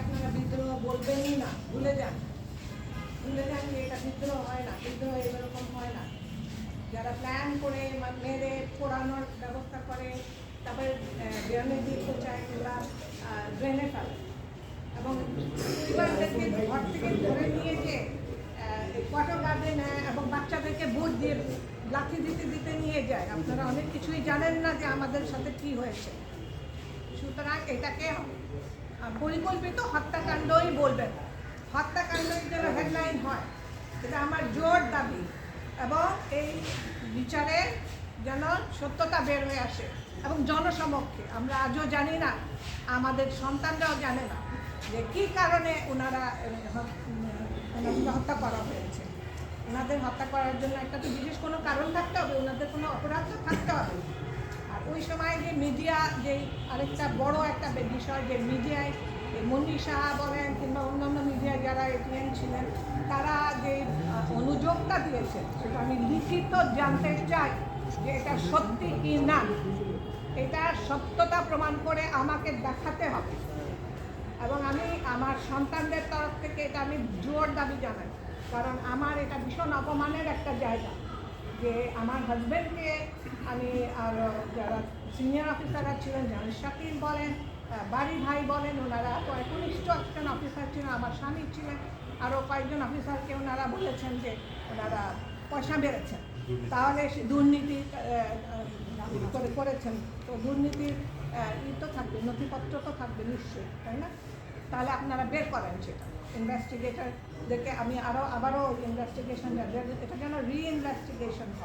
আপনারা বিদ্রোহ বলবেনই না, ভুলে যান। ভুলে যান যে এটা বিদ্রোহ হয় না, বিদ্রোহ এরকম হয় না। যারা প্ল্যান করে মেরে, পোড়ানোর ব্যবস্থা করে তারপরে ড্রেনে দিয়ে ড্রেনে ফেলে। এবং ঘর থেকে ধরে নিয়ে যে কোয়ার্টার গার্ডে এবং বাচ্চাদেরকে ভোট দিয়ে লাঠি দিতে দিতে নিয়ে যায়। আপনারা অনেক কিছুই জানেন না যে আমাদের সাথে কি হয়েছে। সুতরাং এটাকে পরিকল্পিত হত্যাকাণ্ডই বলবেন। হত্যাকাণ্ডই যেন হেডলাইন হয়, এটা আমার জোর দাবি এবং এই বিচারে যেন সত্যতা বের হয়ে আসে এবং জনসমক্ষে। আমরা আজও জানি না, আমাদের সন্তানরাও জানে না যে কী কারণে ওনারা হত্যা করা হয়েছে। ওনাদের হত্যা করার জন্য একটা তো বিশেষ কোনো কারণ থাকতে হবে, ওনাদের কোনো অপরাধ থাকতে হবে। ওই সময় যে মিডিয়া যে আরেকটা বড় একটা বিষয়, যে মিডিয়ায় মন্ডি সাহা বলেন কিংবা অন্যান্য মিডিয়ায় যারা এটিএন ছিলেন, তারা যে অনুযোগটা দিয়েছেন সেটা আমি লিখিত জানতে চাই যে এটা সত্যি কি না। এটা সত্যতা প্রমাণ করে আমাকে দেখাতে হবে। এবং আমি আমার সন্তানদের তরফ থেকে এটা আমি জোর দাবি জানাই। কারণ আমার এটা ভীষণ অপমানের একটা জায়গা যে আমার হাজব্যান্ডকে আমি আর যারা সিনিয়র অফিসাররা ছিলেন জানিস শাকিল বলেন বাড়ি ভাই বলেন ওনারা তো একনিষ্ঠ একজন অফিসার ছিলেন আমার স্বামী ছিলেন আরও কয়েকজন অফিসারকে ওনারা বলেছেন যে ওনারা পয়সা বেড়েছেন। তাহলে সে দুর্নীতি করে করেছেন। তো দুর্নীতির ই তো থাকবে নথিপত্র তো থাকবে নিশ্চয়ই তাই না? তাহলে আপনারা বের করেন সেটা। ইনভেস্টিগেটর দেখে আমি আরও আবারও ইনভেস্টিগেশন এটা যেন রি ইনভেস্টিগেশন হয়।